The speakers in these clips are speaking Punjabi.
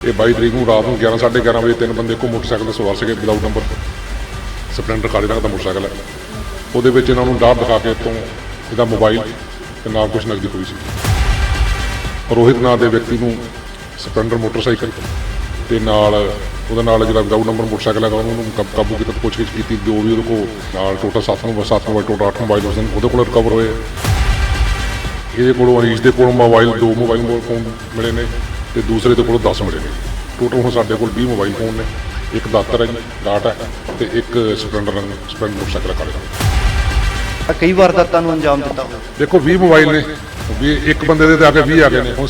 ਇਹ 22 ਤਰੀਕ ਨੂੰ ਰਾਤ ਨੂੰ 11:30 ਵਜੇ ਤਿੰਨ ਬੰਦੇ ਕੋ ਮੋਟਰਸਾਈਕਲ ਤੇ ਸਵਾਰ ਸੀਗੇ ਵਿਦਆਊਟ ਨੰਬਰ ਸਪਲੈਂਡਰ ਕਾਲੇ ਰੰਗ ਦਾ ਮੋਟਰਸਾਈਕਲ ਹੈ। ਉਹਦੇ ਵਿੱਚ ਇਹਨਾਂ ਨੂੰ ਡਾਰ ਦਿਖਾ ਕੇ ਤੋਂ ਇਹਦਾ ਮੋਬਾਈਲ ਤੇ ਨਾਲ ਕੁਝ ਨਕਦੀ ਹੋਈ ਸੀ। ਰੋਹਿਤ ਨਾਂ ਦੇ ਵਿਅਕਤੀ ਨੂੰ ਸਪਲੈਂਡਰ ਮੋਟਰਸਾਈਕਲ ਤੇ ਨਾਲ ਉਹਦੇ ਨਾਲ ਜਿਹੜਾ ਵਿਦਆਊਟ ਨੰਬਰ ਮੋਟਰਸਾਈਕਲ ਹੈਗਾ, ਉਹਨੂੰ ਕਾਬੂ ਕੀਤਾ ਪੁੱਛਗਿੱਛ ਕੀਤੀ ਜੋ ਵੀ ਉਹਦੇ ਕੋਲ ਨਾਲ ਟੋਟਲ 7 ਨੂੰ 7 ਮੋਬਾਈਲ ਟੋਟਲ 8 ਮੋਬਾਈਲ ਉਸ ਦਿਨ ਉਹਦੇ ਕੋਲ ਰਿਕਵਰ ਹੋਏ। ਇਹਦੇ ਕੋਲੋਂ ਅਨੀਸ਼ ਦੇ ਕੋਲੋਂ ਮੋਬਾਈਲ ਦੋ ਮੋਬਾਈਲ ਫੋਨ ਮਿਲੇ ਨੇ। ਤੇ ਦੂਸਰੇ ਦੇ ਕੋਲੋਂ 10 ਮਿਲੇ ਨੇ। ਟੋਟਲ ਹੁਣ ਸਾਡੇ ਕੋਲ 20 ਮੋਬਾਈਲ ਫੋਨ ਨੇ ਇੱਕ ਦਾਤਰ ਹੈ ਡਾਟ ਹੈ ਤੇ ਇੱਕ ਸਪਲੈਂਡਰ ਸਪਲੈਂਡਰ ਮੋਟਰਸਾਈਕਲ ਕਾਲੇ ਰੰਗ ਕਈ ਵਾਰਦਾਤਾਂ ਨੂੰ ਅੰਜਾਮ ਦਿੱਤਾ ਹੋਇਆ ਦੇਖੋ 20 ਮੋਬਾਈਲ ਨੇ ਵੀ ਇੱਕ ਬੰਦੇ ਦੇ ਤੇ ਆ ਕੇ 20 ਆ ਗਏ ਨੇ। ਹੁਣ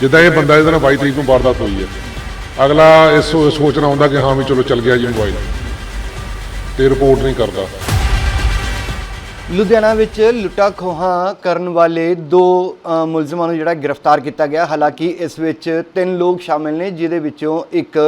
ਜਿੱਦਾਂ ਇਹ ਬੰਦਾ ਇਹਦੇ ਨਾਲ 22 ਤਰੀਕ ਨੂੰ ਵਾਰਦਾਤ ਹੋਈ ਹੈ। ਅਗਲਾ ਇਸ ਸੋਚਣਾ ਹੁੰਦਾ ਕਿ ਹਾਂ ਵੀ ਚਲੋ ਚੱਲ ਗਿਆ ਜੀ ਮੋਬਾਈਲ ਤੇ ਰਿਪੋਰਟ ਨਹੀਂ ਕਰਦਾ। ਲੁਧਿਆਣਾ ਵਿੱਚ ਲੁੱਟਾ ਖੋਹਾਂ ਕਰਨ ਵਾਲੇ ਦੋ ਮੁਲਜ਼ਮਾਂ ਨੂੰ ਜਿਹੜਾ ਗ੍ਰਿਫਤਾਰ ਕੀਤਾ ਗਿਆ। ਹਾਲਾਂਕਿ ਇਸ ਵਿੱਚ ਤਿੰਨ ਲੋਕ ਸ਼ਾਮਿਲ ਨੇ, ਜਿਹਦੇ ਵਿੱਚੋਂ ਇੱਕ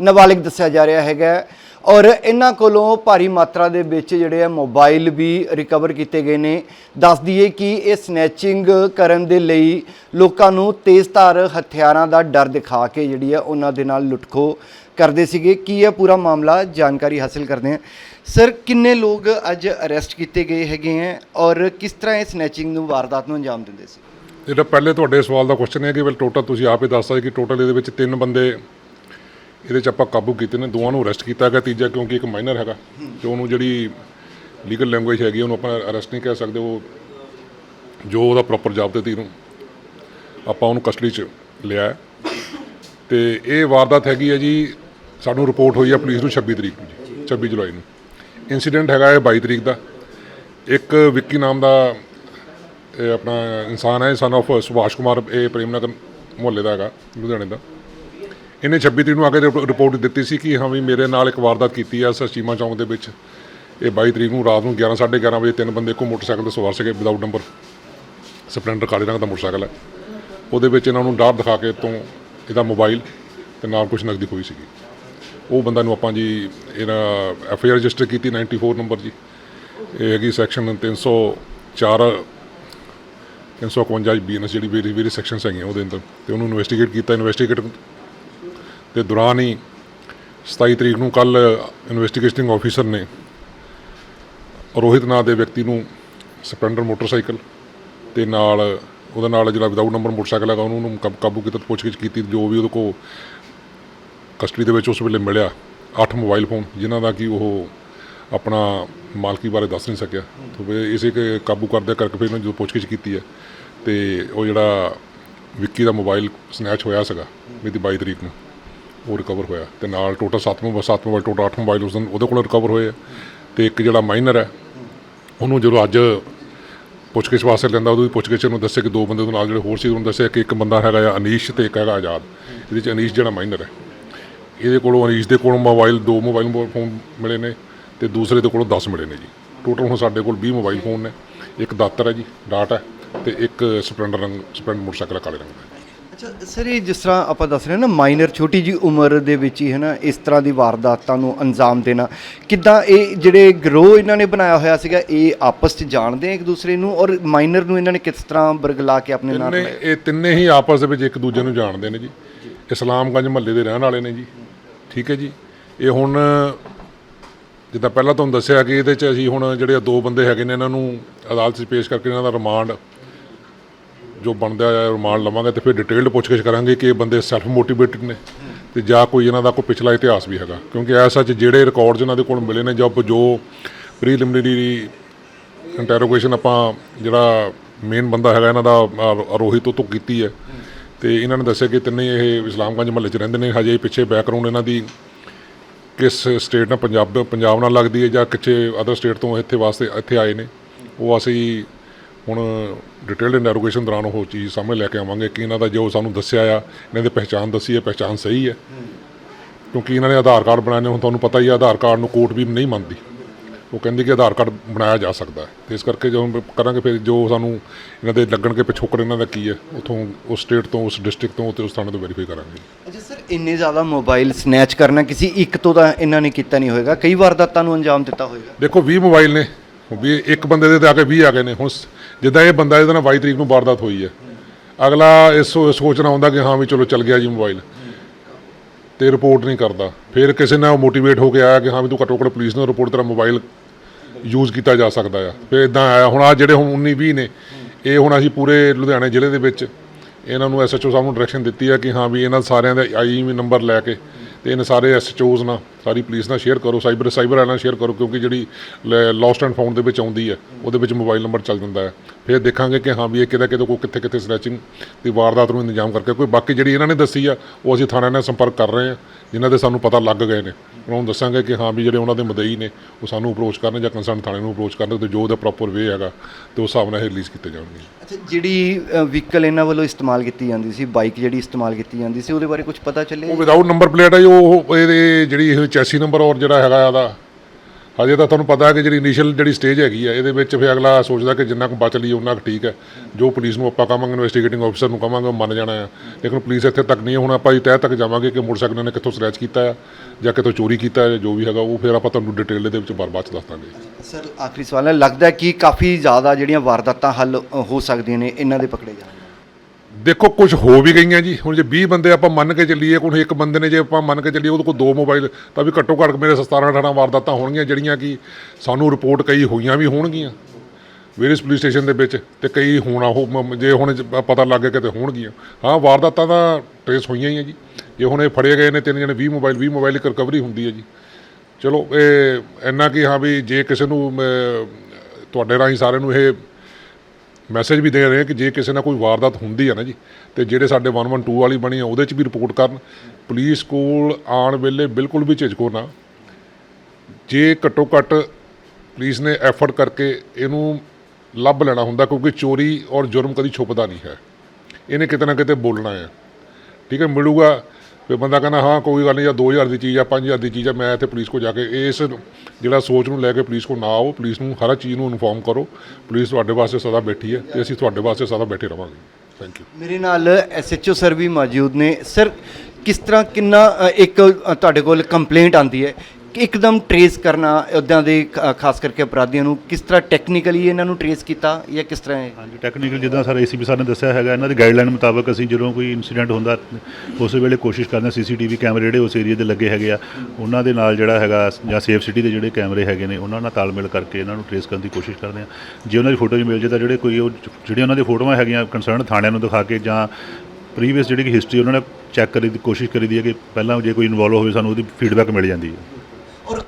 ਨਾਬਾਲਿਗ ਦੱਸਿਆ ਜਾ ਰਿਹਾ ਹੈਗਾ। ਔਰ ਇਹਨਾਂ ਕੋਲੋਂ ਭਾਰੀ ਮਾਤਰਾ ਦੇ ਵਿੱਚ ਜਿਹੜੇ ਆ ਮੋਬਾਈਲ ਵੀ ਰਿਕਵਰ ਕੀਤੇ ਗਏ ਨੇ। ਦੱਸ ਦਈਏ ਕਿ ਇਹ ਸਨੈਚਿੰਗ ਕਰਨ ਦੇ ਲਈ ਲੋਕਾਂ ਨੂੰ ਤੇਜ਼ਧਾਰ ਹਥਿਆਰਾਂ ਦਾ ਡਰ ਦਿਖਾ ਕੇ ਜਿਹੜੀ ਆ ਉਹਨਾਂ ਦੇ ਨਾਲ ਲੁੱਟਖੋ ਕਰਦੇ ਸੀਗੇ। ਕੀ ਹੈ ਪੂਰਾ ਮਾਮਲਾ? ਜਾਣਕਾਰੀ ਹਾਸਲ ਕਰਦੇ ਹਾਂ। ਸਰ ਕਿੰਨੇ ਲੋਕ ਅੱਜ ਅਰੈਸਟ ਕੀਤੇ ਗਏ ਹੈਗੇ ਹੈ ਔਰ ਕਿਸ ਤਰ੍ਹਾਂ ਇਹ ਸਨੈਚਿੰਗ ਨੂੰ, ਵਾਰਦਾਤ ਨੂੰ ਅੰਜਾਮ ਦਿੰਦੇ ਸੀ? ਜਿਹੜਾ ਪਹਿਲੇ ਤੁਹਾਡੇ ਸਵਾਲ ਦਾ ਕੁਐਸਚਨ ਹੈ ਕਿ ਵੈਲ ਟੋਟਲ ਤੁਸੀਂ ਆਪ ਹੀ ਦੱਸ ਕਿ ਟੋਟਲ ਇਹਦੇ ਵਿੱਚ ਤਿੰਨ ਬੰਦੇ ਇਹਦੇ ਚ ਆਪਾਂ ਕਾਬੂ ਕੀਤੇ ਨੇ। ਦੋਵਾਂ ਨੂੰ ਅਰੈਸਟ ਕੀਤਾ ਗਿਆ, ਤੀਜਾ ਕਿਉਂਕਿ ਇੱਕ ਮਾਈਨਰ ਹੈਗਾ, ਤੇ ਉਹਨੂੰ ਜਿਹੜੀ ਲੀਗਲ ਲੈਂਗੁਏਜ ਹੈਗੀ, ਉਹਨੂੰ ਆਪਾਂ ਅਰੈਸਟ ਨਹੀਂ ਕਹਿ ਸਕਦੇ, ਉਹ ਜੋ ਉਹਦਾ ਪ੍ਰੋਪਰ ਜਾਬਤੇ ਤੀ ਨੂੰ ਆਪਾਂ ਉਹਨੂੰ ਕਸਟਡੀ ਚ ਲਿਆ ਹੈ। ਤੇ ਇਹ ਵਾਰਦਾਤ ਹੈਗੀ ਹੈ ਜੀ, ਸਾਨੂੰ ਰਿਪੋਰਟ ਹੋਈ ਹੈ ਪੁਲਿਸ ਨੂੰ 26 ਤਰੀਕ ਨੂੰ ਜੀ 26 ਜੁਲਾਈ ਨੂੰ। ਇਨਸੀਡੈਂਟ ਹੈਗਾ ਇਹ 22 ਤਰੀਕ ਦਾ। ਇੱਕ ਵਿੱਕੀ ਨਾਮ ਦਾ ਇਹ ਆਪਣਾ ਇਨਸਾਨ ਹੈ ਸਨ of ਸੁਭਾਸ਼ ਕੁਮਾਰ, ਇਹ ਪ੍ਰੇਮਨਗਰ ਮੁਹੱਲੇ ਦਾ ਹੈਗਾ, ਲੁਧਿਆਣੇ ਦਾ। ਇਹਨੇ 26 ਤਰੀਕ ਨੂੰ ਆ ਕੇ ਰਿਪੋਰਟ ਦਿੱਤੀ ਸੀ ਕਿ ਹਾਂ ਵੀ ਮੇਰੇ ਨਾਲ ਇੱਕ ਵਾਰਦਾਤ ਕੀਤੀ ਆ ਸਚੀਮਾ ਚੌਂਕ ਦੇ ਵਿੱਚ। ਇਹ 22 ਤਰੀਕ ਨੂੰ ਰਾਤ ਨੂੰ 11:30 ਵਜੇ ਤਿੰਨ ਬੰਦੇ ਕੋ ਮੋਟਰਸਾਈਕਲ ਤੇ ਸਵਾਰ ਸੀਗੇ ਵਿਦਆਊਟ ਨੰਬਰ ਸਪਲੈਂਡਰ ਕਾਲੇ ਰੰਗ ਦਾ ਮੋਟਰਸਾਈਕਲ ਹੈ। ਉਹਦੇ ਵਿੱਚ ਇਹਨਾਂ ਨੂੰ ਡਰ ਦਿਖਾ ਕੇ ਤੋਂ ਇਹਦਾ ਮੋਬਾਈਲ ਤੇ ਨਾਲ ਕੁਝ ਨਕਦੀ ਹੋਈ ਸੀਗੀ। ਉਹ ਬੰਦਾ ਨੂੰ ਆਪਾਂ ਜੀ ਇਹਦਾ ਐਫ ਆਈ ਆਰ ਰਜਿਸਟਰ ਕੀਤੀ 94 ਨੰਬਰ ਜੀ। ਇਹ ਹੈਗੀ ਸੈਕਸ਼ਨ 304 351 ਬੀਐਨਐਸ ਜਿਹੜੀ ਵੇਰੀ ਵੇਰੀ ਸੈਕਸ਼ਨਸ ਹੈਗੀਆਂ ਉਹਦੇ ਅੰਦਰ। ਤੇ ਉਹਨੂੰ ਇਨਵੈਸਟੀਗੇਟ ਕੀਤਾ ਇਨਵੈਸਟੀਗੇਟ ਦੇ ਦੌਰਾਨ ਹੀ 27 ਤਰੀਕ ਨੂੰ ਕੱਲ ਇਨਵੈਸਟੀਗੇਟਿੰਗ ਆਫੀਸਰ ਨੇ ਰੋਹਿਤ ਨਾਂ ਦੇ ਵਿਅਕਤੀ ਨੂੰ ਸਪਲੈਂਡਰ ਮੋਟਰਸਾਈਕਲ ਤੇ ਨਾਲ ਉਹਦੇ ਨਾਲ ਜਿਹੜਾ ਵਿਦਆਊਟ ਨੰਬਰ ਮੋਟਰਸਾਈਕਲ ਹੈਗਾ ਉਹਨੂੰ ਕਾਬੂ ਕੀਤਾ ਤੇ ਪੁੱਛਗਿੱਛ ਕੀਤੀ, ਜੋ ਵੀ ਉਹਦੇ ਕੋਲ ਕਸਟਡੀ ਦੇ ਵਿੱਚ ਉਸ ਵੇਲੇ ਮਿਲਿਆ 8 ਮੋਬਾਈਲ ਫੋਨ, ਜਿਨ੍ਹਾਂ ਦਾ ਕਿ ਉਹ ਆਪਣਾ ਮਾਲਕੀ ਬਾਰੇ ਦੱਸ ਨਹੀਂ ਸਕਿਆ। ਤੇ ਫਿਰ ਇਸੇ ਕੇ ਕਾਬੂ ਕਰਦੇ ਕਰਕੇ ਫਿਰ ਇਹਨਾਂ ਜਦੋਂ ਪੁੱਛਗਿੱਛ ਕੀਤੀ ਹੈ ਤੇ ਉਹ ਜਿਹੜਾ ਵਿੱਕੀ ਦਾ ਮੋਬਾਈਲ ਸਨੈਚ ਹੋਇਆ ਸੀਗਾ ਮਿਤੀ 22 ਤਰੀਕ ਨੂੰ, ਉਹ ਰਿਕਵਰ ਹੋਇਆ ਤੇ ਨਾਲ total 7 mobile 7 mobile total 8 mobile ਉਸ ਦਿਨ ਉਹਦੇ ਕੋਲ ਰਿਕਵਰ ਹੋਏ ਆ ਤੇ ਇੱਕ ਜਿਹੜਾ ਮਾਈਨਰ ਹੈ, ਉਹਨੂੰ ਜਦੋਂ ਅੱਜ ਪੁੱਛਗਿੱਛ ਵਾਸਤੇ ਲੈਂਦਾ, ਉਹਦੀ ਪੁੱਛਗਿੱਛ ਨੂੰ ਦੱਸਿਆ ਕਿ ਦੋ ਬੰਦੇ ਉਹਦੇ ਨਾਲ ਜਿਹੜੇ ਹੋਰ ਸੀ, ਉਹਨੂੰ ਦੱਸਿਆ ਕਿ ਇੱਕ ਬੰਦਾ ਹੈਗਾ ਆ ਅਨੀਸ਼ ਤੇ ਇੱਕ ਹੈਗਾ ਆਜ਼ਾਦ। ਇਹਦੇ ਚ ਅਨੀਸ਼ ਜਿਹੜਾ ਮਾਈਨਰ ਹੈ। ਇਹਦੇ ਕੋਲੋਂ ਅਨੀਸ਼ ਦੇ ਕੋਲੋਂ ਮੋਬਾਈਲ ਦੋ ਮੋਬਾਈਲ ਫੋਨ ਮਿਲੇ ਨੇ ਤੇ ਦੂਸਰੇ ਦੇ ਕੋਲੋਂ 10 ਮਿਲੇ ਨੇ ਜੀ। ਟੋਟਲ ਹੁਣ ਸਾਡੇ ਕੋਲ 20 ਮੋਬਾਈਲ ਫੋਨ ਨੇ ਇੱਕ ਦਾਤਰ ਹੈ ਜੀ ਡਾਟ ਹੈ ਤੇ ਇੱਕ ਸਪਲੈਂਡਰ ਰੰਗ ਸਪਲੈਂਡਰ ਮੋਟਰਸਾਈਕਲ ਕਾਲੇ ਰੰਗ ਦਾ ਅੱਛਾ ਸਰ ਇਹ ਜਿਸ ਤਰ੍ਹਾਂ ਆਪਾਂ ਦੱਸ ਰਹੇ ਹਾਂ ਨਾ ਮਾਈਨਰ ਛੋਟੀ ਜੀ ਉਮਰ ਦੇ ਵਿੱਚ ਹੀ ਹੈ ਨਾ ਇਸ ਤਰ੍ਹਾਂ ਦੀ ਵਾਰਦਾਤਾਂ ਨੂੰ ਅੰਜਾਮ ਦੇਣਾ ਕਿੱਦਾਂ ਇਹ ਜਿਹੜੇ ਗਰੋਹ ਇਹਨਾਂ ਨੇ ਬਣਾਇਆ ਹੋਇਆ ਸੀਗਾ ਇਹ ਆਪਸ 'ਚ ਜਾਣਦੇ ਆ ਇੱਕ ਦੂਸਰੇ ਨੂੰ ਔਰ ਮਾਈਨਰ ਨੂੰ ਇਹਨਾਂ ਨੇ ਕਿਸ ਤਰ੍ਹਾਂ ਬਰਗਲਾ ਕੇ ਆਪਣੇ ਨਾਲ ਇਹ ਤਿੰਨੇ ਹੀ ਆਪਸ ਦੇ ਵਿੱਚ ਇੱਕ ਦੂਜੇ ਨੂੰ ਜਾਣਦੇ ਨੇ ਜੀ। ਇਸਲਾਮਗੰਜ ਮਹੱਲੇ ਦੇ ਰਹਿਣ ਵਾਲੇ ਨੇ ਜੀ। ਠੀਕ ਹੈ ਜੀ। ਇਹ ਹੁਣ ਜਿੱਦਾਂ ਪਹਿਲਾਂ ਤੁਹਾਨੂੰ ਦੱਸਿਆ ਕਿ ਇਹਦੇ 'ਚ ਅਸੀਂ ਹੁਣ ਜਿਹੜੇ ਦੋ ਬੰਦੇ ਹੈਗੇ ਨੇ ਇਹਨਾਂ ਨੂੰ ਅਦਾਲਤ 'ਚ ਪੇਸ਼ ਕਰਕੇ ਇਹਨਾਂ ਦਾ ਰਿਮਾਂਡ ਜੋ ਬਣਦਾ ਹੈ ਰਿਮਾਂਡ ਲਵਾਂਗੇ ਤੇ ਫਿਰ ਡਿਟੇਲਡ ਪੁੱਛਗਿੱਛ ਕਰਾਂਗੇ ਕਿ ਇਹ ਬੰਦੇ ਸੈਲਫ ਮੋਟੀਵੇਟਡ ਨੇ ਤੇ ਜਾਂ ਕੋਈ ਇਹਨਾਂ ਦਾ ਕੋਈ ਪਿਛਲਾ ਇਤਿਹਾਸ ਵੀ ਹੈਗਾ। ਕਿਉਂਕਿ ਐਸਾ ਚ ਜਿਹੜੇ ਰਿਕਾਰਡਸ ਇਹਨਾਂ ਦੇ ਕੋਲ ਮਿਲੇ ਨੇ ਜਦ ਜੋ ਪ੍ਰੀਲਿਮਿਨਰੀ ਇੰਟਰੋਗੇਸ਼ਨ ਆਪਾਂ ਜਿਹੜਾ ਮੇਨ ਬੰਦਾ ਹੈਗਾ ਇਹਨਾਂ ਦਾ ਅ, ਰੋਹਿਤ ਤੋਂ ਕੀਤੀ ਹੈ। ਤੇ ਇਹਨਾਂ ਨੇ ਦੱਸਿਆ ਕਿ ਤਿੰਨੇ ਇਹ ਇਸਲਾਮਗੰਜ ਮਹੱਲੇ 'ਚ ਰਹਿੰਦੇ ਨੇ। ਹਜੇ ਪਿੱਛੇ ਬੈਕਗ੍ਰਾਉਂਡ ਇਹਨਾਂ ਦੀ ਕਿਸ ਸਟੇਟ ਨਾਲ ਪੰਜਾਬ ਪੰਜਾਬ ਨਾਲ ਲੱਗਦੀ ਹੈ ਜਾਂ ਕਿੱਥੇ ਅਦਰ ਸਟੇਟ ਤੋਂ ਇੱਥੇ ਵਾਸਤੇ ਇੱਥੇ ਆਏ ਨੇ। ਉਹ ਅਸੀਂ ਹੁਣ ਡਿਟੇਲਡ ਇੰਟਰੋਗੇਸ਼ਨ ਦੌਰਾਨ ਉਹ ਚੀਜ਼ ਸਾਹਮਣੇ ਲੈ ਕੇ ਆਵਾਂਗੇ ਕਿ ਇਹਨਾਂ ਦਾ ਜੋ ਸਾਨੂੰ ਦੱਸਿਆ ਆ, ਇਹਨਾਂ ਦੀ ਪਹਿਚਾਣ ਦੱਸੀ ਹੈ, ਪਹਿਚਾਣ ਸਹੀ ਹੈ। ਕਿਉਂਕਿ ਇਹਨਾਂ ਨੇ ਆਧਾਰ ਕਾਰਡ ਬਣਾਏ ਨੇ, ਹੁਣ ਤੁਹਾਨੂੰ ਪਤਾ ਹੀ ਹੈ, ਆਧਾਰ ਕਾਰਡ ਨੂੰ ਕੋਰਟ ਵੀ ਨਹੀਂ ਮੰਨਦੀ। ਉਹ ਕਹਿੰਦੀ ਕਿ ਆਧਾਰ ਕਾਰਡ ਬਣਾਇਆ ਜਾ ਸਕਦਾ ਹੈ। ਤੇ ਇਸ ਕਰਕੇ ਜਦੋਂ ਕਰਾਂਗੇ ਫਿਰ ਜੋ ਸਾਨੂੰ ਇਹਨਾਂ ਦੇ ਲੱਗਣਗੇ ਪਿਛੋਕੜ ਇਹਨਾਂ ਦਾ ਕੀ ਹੈ ਉਥੋਂ ਉਸ ਸਟੇਟ ਤੋਂ ਉਸ ਡਿਸਟ੍ਰਿਕਟ ਤੋਂ ਤੇ ਉਸ ਥਾਣੇ ਤੋਂ ਵੈਰੀਫਾਈ ਕਰਾਂਗੇ। ਅੱਛਾ ਸਰ ਇੰਨੇ ਜ਼ਿਆਦਾ ਮੋਬਾਈਲ ਸਨੈਚ ਕਰਨਾ ਕਿਸੇ ਇੱਕ ਤੋਂ ਤਾਂ ਇਹਨਾਂ ਨੇ ਕੀਤਾ ਨਹੀਂ ਹੋਏਗਾ। ਕਈ ਵਾਰਦਾਤਾਂ ਨੂੰ ਅੰਜਾਮ ਦਿੱਤਾ ਹੋਏਗਾ। ਦੇਖੋ 20 ਮੋਬਾਈਲ ਨੇ ਵੀ ਇੱਕ ਬੰਦੇ ਦੇ ਤੇ ਆ ਕੇ 20 ਆ ਗਏ ਨੇ। ਹੁਣ ਜਿੱਦਾਂ ਇਹ ਬੰਦਾ ਇਹਦੇ ਨਾਲ 22 ਤਰੀਕ ਨੂੰ ਵਾਰਦਾਤ ਹੋਈ ਹੈ। ਅਗਲਾ ਇਸ ਸੋਚਣਾ ਹੁੰਦਾ ਕਿ ਹਾਂ ਵੀ ਚਲੋ ਚੱਲ ਗਿਆ ਜੀ ਮੋਬਾਈਲ ਤੇ ਰਿਪੋਰਟ ਨਹੀਂ ਕਰਦਾ। ਫਿਰ ਕਿਸੇ ਨਾਲ ਮੋਟੀਵੇਟ ਹੋ ਕੇ ਆਇਆ ਕਿ ਹਾਂ ਵੀ ਤੂੰ ਘੱਟੋ ਘੱਟ ਪੁਲਿਸ ਨੂੰ ਰਿਪੋਰਟ ਤੇਰਾ ਮੋਬਾਈਲ ਯੂਜ਼ ਕੀਤਾ ਜਾ ਸਕਦਾ ਆ। ਫਿਰ ਇਦਾਂ ਆਇਆ। ਹੁਣ ਆ ਜਿਹੜੇ ਹੁਣ 19 20 ਨੇ, ਇਹ ਹੁਣ ਅਸੀਂ ਪੂਰੇ ਲੁਧਿਆਣਾ ਜ਼ਿਲ੍ਹੇ ਦੇ ਵਿੱਚ ਇਹਨਾਂ ਨੂੰ ਐਸਐਚਓ ਸਾਹਿਬ ਨੂੰ ਡਾਇਰੈਕਸ਼ਨ ਦਿੱਤੀ ਆ ਕਿ ਹਾਂ ਵੀ ਇਹਨਾਂ ਸਾਰਿਆਂ ਦੇ ਆਈਈ ਨੰਬਰ ਲੈ ਕੇ ਤੇ ਇਹਨਾਂ ਸਾਰੇ ਐਸਐਚਓਜ਼ ਨਾਲ ਸਾਰੀ ਪੁਲਿਸ ਨਾਲ ਸ਼ੇਅਰ ਕਰੋ ਸਾਈਬਰ ਸਾਈਬਰ ਵਾਲਿਆਂ ਨਾਲ ਸ਼ੇਅਰ ਕਰੋ ਕਿਉਂਕਿ ਜਿਹੜੀ ਲੌਸਟ ਐਂਡ ਫਾਊਂਡ ਦੇ ਵਿੱਚ ਆਉਂਦੀ ਹੈ ਉਹਦੇ ਵਿੱਚ ਮੋਬਾਈਲ ਨੰਬਰ ਚੱਲ ਜਾਂਦਾ ਹੈ। ਫਿਰ ਦੇਖਾਂਗੇ ਕਿ ਹਾਂ ਵੀ ਇਹ ਕਿਹਦਾ ਕਿਹਦੇ ਕੋਲ ਕਿੱਥੇ ਕਿੱਥੇ ਸਨੈਚਿੰਗ ਦੀ ਵਾਰਦਾਤ ਨੂੰ ਇੰਤਜ਼ਾਮ ਕਰਕੇ ਕੋਈ ਬਾਕੀ ਜਿਹੜੀ ਇਹਨਾਂ ਨੇ ਦੱਸੀ ਆ ਉਹ ਅਸੀਂ ਥਾਣਿਆਂ ਨਾਲ ਸੰਪਰਕ ਕਰ ਰਹੇ ਹਾਂ ਜਿਨ੍ਹਾਂ ਦੇ ਸਾਨੂੰ ਪਤਾ ਲੱਗ ਗਏ ਨੇ। ਉਹਨਾਂ ਨੂੰ ਦੱਸਾਂਗੇ ਕਿ ਹਾਂ ਵੀ ਜਿਹੜੇ ਉਹਨਾਂ ਦੇ ਮਦਈ ਨੇ ਉਹ ਸਾਨੂੰ ਅਪਰੋਚ ਕਰਨ ਜਾਂ ਕੰਸਰਨ ਥਾਣੇ ਨੂੰ ਅਪਰੋਚ ਕਰਨ ਤੇ ਜੋ ਉਹਦਾ ਪ੍ਰੋਪਰ ਵੇ ਹੈਗਾ ਤੇ ਉਸ ਹਿਸਾਬ ਨਾਲ ਇਹ ਰਿਲੀਜ਼ ਕੀਤੇ ਜਾਣਗੇ। ਅੱਛਾ ਜਿਹੜੀ ਵਹੀਕਲ ਇਹਨਾਂ ਵੱਲੋਂ ਇਸਤੇਮਾਲ ਕੀਤੀ ਜਾਂਦੀ ਸੀ ਬਾਈਕ ਜਿਹੜੀ ਇਸਤੇਮਾਲ ਕੀਤੀ ਜਾਂਦੀ ਸੀ ਉਹਦੇ ਬਾਰੇ ਕੁਝ ਪਤਾ ਚੱਲਿਆ? ਉਹ ਵਿਦਆਊਟ ਨੰਬਰ ਪਲੇਟ ਹੈ ਉਹ ਇਹਦੇ ਜਿਹੜੀ ਇਹ ਚੈਸੀ ਨੰਬਰ ਔਰ ਜਿਹੜਾ ਹੈਗਾ ਇਹਦਾ ਹਜੇ ਤਾਂ ਤੁਹਾਨੂੰ ਪਤਾ ਹੈ ਕਿ ਜਿਹੜੀ ਇਨੀਸ਼ੀਅਲ ਜਿਹੜੀ ਸਟੇਜ ਹੈਗੀ ਹੈ ਇਹਦੇ ਵਿੱਚ ਫਿਰ ਅਗਲਾ ਸੋਚਦਾ ਕਿ ਜਿੰਨਾ ਕੁ ਬਚ ਲਈ ਉਹਨਾਂ ਕੁ ਠੀਕ ਹੈ। ਜੋ ਪੁਲਿਸ ਨੂੰ ਆਪਾਂ ਕਹਾਂਗੇ ਇਨਵੈਸਟੀਗੇਟਿੰਗ ਆਫੀਸਰ ਨੂੰ ਕਹਾਂਗੇ ਉਹ ਮੰਨ ਜਾਣਾ ਹੈ ਲੇਕਿਨ ਪੁਲਿਸ ਇੱਥੇ ਤੱਕ ਨਹੀਂ ਹੈ। ਹੁਣ ਆਪਾਂ ਜੀ ਤਹਿ ਤੱਕ ਜਾਵਾਂਗੇ ਕਿ ਮੋਟਰਸਾਈਕਲ ਨੇ ਕਿੱਥੋਂ ਸਕ੍ਰੈਚ ਕੀਤਾ ਹੈ ਜਾਂ ਕਿੱਥੋਂ ਚੋਰੀ ਕੀਤਾ ਹੈ ਜਾਂ ਜੋ ਵੀ ਹੈਗਾ ਉਹ ਫਿਰ ਆਪਾਂ ਤੁਹਾਨੂੰ ਡਿਟੇਲ ਦੇ ਵਿੱਚ ਬਾਰ-ਬਾਰ ਚ ਦੱਸ ਦਾਂਗੇ। ਸਰ ਆਖਰੀ ਸਵਾਲ ਹੈ ਲੱਗਦਾ ਹੈ ਕਿ ਕਾਫੀ ਜ਼ਿਆਦਾ ਜਿਹੜੀਆਂ ਵਾਰਦਾਤਾਂ ਹੱਲ ਅ, ਹੋ ਸਕਦੀਆਂ ਨੇ ਇਹਨਾਂ ਦੇ ਪਕੜੇ ਜਾਣ ਦੇਖੋ ਕੁਝ ਹੋ ਵੀ ਗਈਆਂ ਜੀ। ਹੁਣ ਜੇ 20 ਬੰਦੇ ਆਪਾਂ ਮੰਨ ਕੇ ਚੱਲੀਏ ਕੋਈ ਇੱਕ ਬੰਦੇ ਨੇ ਜੇ ਆਪਾਂ ਮੰਨ ਕੇ ਚੱਲੀਏ, ਉਹਦੇ ਕੋਲ ਦੋ ਮੋਬਾਈਲ, ਤਾਂ ਵੀ ਘੱਟੋ ਘੱਟ ਮੇਰੇ 17 18 ਵਾਰਦਾਤਾਂ ਹੋਣਗੀਆਂ, ਜਿਹੜੀਆਂ ਕਿ ਸਾਨੂੰ ਰਿਪੋਰਟ ਕਈ ਹੋਈਆਂ ਵੀ ਹੋਣਗੀਆਂ। ਵੇਰੀਅਸ ਪੁਲਿਸ ਸਟੇਸ਼ਨ ਦੇ ਵਿੱਚ ਤੇ ਕਈ ਹੋਣਾ ਉਹ ਜੇ ਹੁਣ ਪਤਾ ਲੱਗ ਗਿਆ ਕਿਤੇ ਹੋਣਗੀਆਂ। ਹਾਂ, ਵਾਰਦਾਤਾਂ ਤਾਂ ਟ੍ਰੇਸ ਹੋਈਆਂ ਹੀ ਆ ਜੀ। ਜੇ ਹੁਣ ਇਹ ਫੜੇ ਗਏ ਨੇ ਤਿੰਨ ਜਣੇ 20 ਮੋਬਾਈਲ 20 ਮੋਬਾਈਲ ਇੱਕ ਰਿਕਵਰੀ ਹੁੰਦੀ ਹੈ ਜੀ। ਚਲੋ, ਇਹ ਇੰਨਾ ਕਿ ਹਾਂ ਵੀ ਜੇ ਕਿਸੇ ਨੂੰ ਤੁਹਾਡੇ ਰਾਹੀਂ ਸਾਰਿਆਂ ਨੂੰ ਇਹ ਮੈਸੇਜ ਵੀ ਦੇ ਰਹੇ ਹਾਂ ਕਿ ਜੇ ਕਿਸੇ ਨਾਲ ਕੋਈ ਵਾਰਦਾਤ ਹੁੰਦੀ ਹੈ ਨਾ ਜੀ, ਤੇ ਜਿਹੜੇ ਸਾਡੇ 112 ਵਾਲੀ ਬਣੀ ਆ, ਉਹਦੇ 'ਚ ਵੀ ਰਿਪੋਰਟ ਕਰਨ। ਪੁਲਿਸ ਕੋਲ ਆਉਣ ਵੇਲੇ ਬਿਲਕੁਲ ਵੀ ਝਿਜਕੋ ਨਾ। ਜੇ ਘੱਟੋ ਘੱਟ ਪੁਲਿਸ ਨੇ ਐਫਰਟ ਕਰਕੇ ਇਹਨੂੰ ਲੱਭ ਲੈਣਾ ਹੁੰਦਾ, ਕਿਉਂਕਿ ਚੋਰੀ ਔਰ ਜੁਰਮ ਕਦੀ ਛੁਪਦਾ ਨਹੀਂ ਹੈ। ਇਹਨੇ ਕਿਤੇ ਨਾ ਕਿਤੇ ਬੋਲਣਾ ਹੈ ਠੀਕ ਹੈ, ਮਿਲੂਗਾ ਫਿਰ ਬੰਦਾ ਕਹਿੰਦਾ, ਹਾਂ, ਕੋਈ ਗੱਲ ਨਹੀਂ, ਜਾਂ 2000 ਦੀ ਚੀਜ਼ ਆ 5000 ਦੀ ਚੀਜ਼ ਆ, ਮੈਂ ਇੱਥੇ ਪੁਲਿਸ ਕੋ ਜਾ ਕੇ ਇਸ ਜਿਹੜਾ ਸੋਚ ਨੂੰ ਲੈ ਕੇ ਪੁਲਿਸ ਕੋ ਨਾ ਆਓ, ਪੁਲਿਸ ਨੂੰ ਹਰ ਚੀਜ਼ ਨੂੰ ਇਨਫੋਰਮ ਕਰੋ, ਪੁਲਿਸ ਤੁਹਾਡੇ ਵਾਸਤੇ ਸਦਾ ਬੈਠੀ ਹੈ ਤੇ ਅਸੀਂ ਤੁਹਾਡੇ ਵਾਸਤੇ ਸਦਾ ਬੈਠੇ ਰਵਾਂਗੇ। ਥੈਂਕ ਯੂ ਮੇਰੇ ਨਾਲ ਐਸਐਚਓ ਸਰ ਵੀ ਮੌਜੂਦ ਨੇ। ਸਰ, ਕਿਸ ਤਰ੍ਹਾਂ ਕਿੰਨਾ ਇੱਕ ਤੁਹਾਡੇ ਕੋਲ ਕੰਪਲੇਂਟ ਆਂਦੀ ਹੈ? ਇੱਕਦਮ ਟਰੇਸ ਕਰਨਾ ਉਦਾਂ ਦੇ ਖ- ਖਾਸ ਕਰਕੇ ਅਪਰਾਧੀਆਂ ਨੂੰ, ਕਿਸ ਤਰ੍ਹਾਂ ਟੈਕਨੀਕਲੀ ਇਹਨਾਂ ਨੂੰ ਟਰੇਸ ਕੀਤਾ ਜਾਂ ਕਿਸ ਤਰ੍ਹਾਂ ਇਹ? ਹਾਂਜੀ ਟੈਕਨੀਕਲ ਜਿੱਦਾਂ ਸਰ ਏਸੀਪੀ ਸਰ ਨੇ ਦੱਸਿਆ ਹੈਗਾ, ਇਹਨਾਂ ਦੀ ਗਾਈਡਲਾਈਨ ਮੁਤਾਬਕ ਅਸੀਂ ਜਦੋਂ ਕੋਈ ਇਨਸੀਡੈਂਟ ਹੁੰਦਾ, ਉਸ ਵੇਲੇ ਕੋਸ਼ਿਸ਼ ਕਰਦੇ ਹਾਂ ਸੀਸੀਟੀਵੀ ਕੈਮਰੇ ਜਿਹੜੇ ਉਸ ਏਰੀਆ ਦੇ ਲੱਗੇ ਹੈਗੇ ਆ, ਉਹਨਾਂ ਦੇ ਨਾਲ ਜਿਹੜਾ ਹੈਗਾ, ਜਾਂ ਸੇਫ ਸਿਟੀ ਦੇ ਜਿਹੜੇ ਕੈਮਰੇ ਹੈਗੇ ਨੇ, ਉਹਨਾਂ ਨਾਲ ਤਾਲਮੇਲ ਕਰਕੇ ਇਹਨਾਂ ਨੂੰ ਟਰੇਸ ਕਰਨ ਦੀ ਕੋਸ਼ਿਸ਼ ਕਰਦੇ ਹਾਂ ਜੇ ਉਹਨਾਂ ਦੀ ਫੋਟੋ ਮਿਲ ਜੇ ਤਾਂ ਜਿਹੜੇ ਕੋਈ ਉਹ, ਜਿਹੜੀਆਂ ਉਹਨਾਂ ਦੀਆਂ ਫੋਟੋਆਂ ਹੈਗੀਆਂ ਕੰਸਰਨ ਥਾਣਿਆਂ ਨੂੰ ਦਿਖਾ ਕੇ ਜਾਂ ਪ੍ਰੀਵੀਅਸ ਜਿਹੜੀ ਕਿ ਹਿਸਟਰੀ ਉਹਨਾਂ ਨੇ ਚੈੱਕ ਕਰੀ ਦੀ, ਕੋਸ਼ਿਸ਼ ਕਰੀ ਦੀ ਹੈ ਕਿ ਪਹਿਲਾਂ ਜੇ ਕੋਈ ਇਨਵੋਲਵ ਹੋਵੇ ਸਾਨੂੰ ਉਹਦੀ ਫੀਡਬੈਕ ਮਿਲ ਜਾਂਦੀ ਹੈ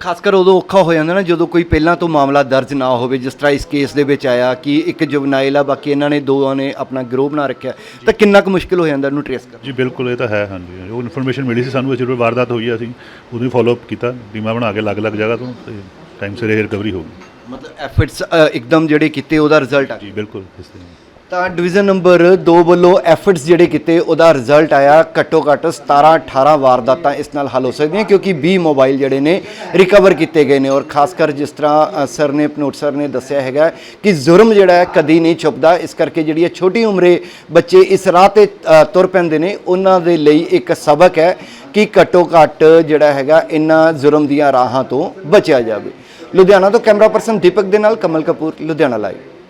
ਖਾਸ ਕਰ ਉਦੋਂ ਔਖਾ ਹੋ ਜਾਂਦਾ ਨਾ ਜਦੋਂ ਕੋਈ ਪਹਿਲਾਂ ਤੋਂ ਮਾਮਲਾ ਦਰਜ ਨਾ ਹੋਵੇ ਜਿਸ ਤਰ੍ਹਾਂ ਇਸ ਕੇਸ ਦੇ ਵਿੱਚ ਆਇਆ ਕਿ ਇੱਕ ਜੁਵਨਾਈਲ ਆ ਬਾਕੀ ਇਹਨਾਂ ਨੇ ਦੋਵਾਂ ਨੇ ਆਪਣਾ ਗਰੋਹ ਬਣਾ ਰੱਖਿਆ ਤਾਂ ਕਿੰਨਾ ਕੁ ਮੁਸ਼ਕਿਲ ਹੋ ਜਾਂਦਾ ਇਹਨੂੰ ਟਰੇਸ ਕਰਨਾ? ਜੀ ਬਿਲਕੁਲ ਇਹ ਤਾਂ ਹੈ ਹਾਂਜੀ। ਉਹ ਇਨਫੋਰਮੇਸ਼ਨ ਮਿਲੀ ਸੀ ਸਾਨੂੰ ਜਦੋਂ ਵਾਰਦਾਤ ਹੋਈ ਆ ਅਸੀਂ ਉਦੋਂ ਹੀ ਫਾਲੋ ਅਪ ਕੀਤਾ ਟੀਮਾਂ ਬਣਾ ਕੇ ਅਲੱਗ-ਅਲੱਗ ਜਗ੍ਹਾ ਤੋਂ ਤੇ ਟਾਈਮ ਸਿਰ ਇਹ ਰਿਕਵਰੀ ਹੋ ਗਈ। ਮਤਲਬ ਐਫਰਟਸ ਇੱਕਦਮ ਜਿਹੜੇ ਕੀਤੇ ਉਹਦਾ ਰਿਜ਼ਲਟ ਆ ਜੀ ਬਿਲਕੁਲ ਇਸ ਤਰ੍ਹਾਂ। ਤਾਂ ਡਿਵੀਜ਼ਨ ਨੰਬਰ 2 ਵੱਲੋਂ ਐਫਰਟਸ ਜਿਹੜੇ ਕੀਤੇ, ਉਹਦਾ ਰਿਜ਼ਲਟ ਆਇਆ ਘੱਟੋ ਘੱਟ 17 18 ਵਾਰਦਾਤਾਂ ਇਸ ਨਾਲ ਹੱਲ ਹੋ ਸਕਦੀਆਂ ਕਿਉਂਕਿ 20 ਮੋਬਾਈਲ ਜਿਹੜੇ ਨੇ ਰਿਕਵਰ ਕੀਤੇ ਗਏ ਨੇ। ਔਰ ਖਾਸ ਕਰ ਜਿਸ ਤਰ੍ਹਾਂ ਸਰ ਨੇ, ਪਨੋਟ ਸਰ ਨੇ ਦੱਸਿਆ ਹੈਗਾ ਕਿ ਜ਼ੁਰਮ ਜਿਹੜਾ ਹੈ ਕਦੀ ਨਹੀਂ ਛੁਪਦਾ। ਇਸ ਕਰਕੇ ਜਿਹੜੀ ਇਹ ਛੋਟੀ ਉਮਰੇ ਬੱਚੇ ਇਸ ਰਾਹ ਤੇ ਤੁਰ ਪੈਂਦੇ ਨੇ, ਉਹਨਾਂ ਦੇ ਲਈ ਇੱਕ ਸਬਕ ਹੈ ਕਿ ਘੱਟੋ ਘੱਟ ਜਿਹੜਾ ਹੈਗਾ ਇਹਨਾਂ ਜ਼ੁਰਮ ਦੀਆਂ ਰਾਹਾਂ ਤੋਂ ਬਚਿਆ ਜਾਵੇ। ਲੁਧਿਆਣਾ ਤੋਂ ਕੈਮਰਾ ਪਰਸਨ ਦੀਪਕ ਦੇ ਨਾਲ ਕਮਲ ਕਪੂਰ, ਲੁਧਿਆਣਾ ਲਾਈਵ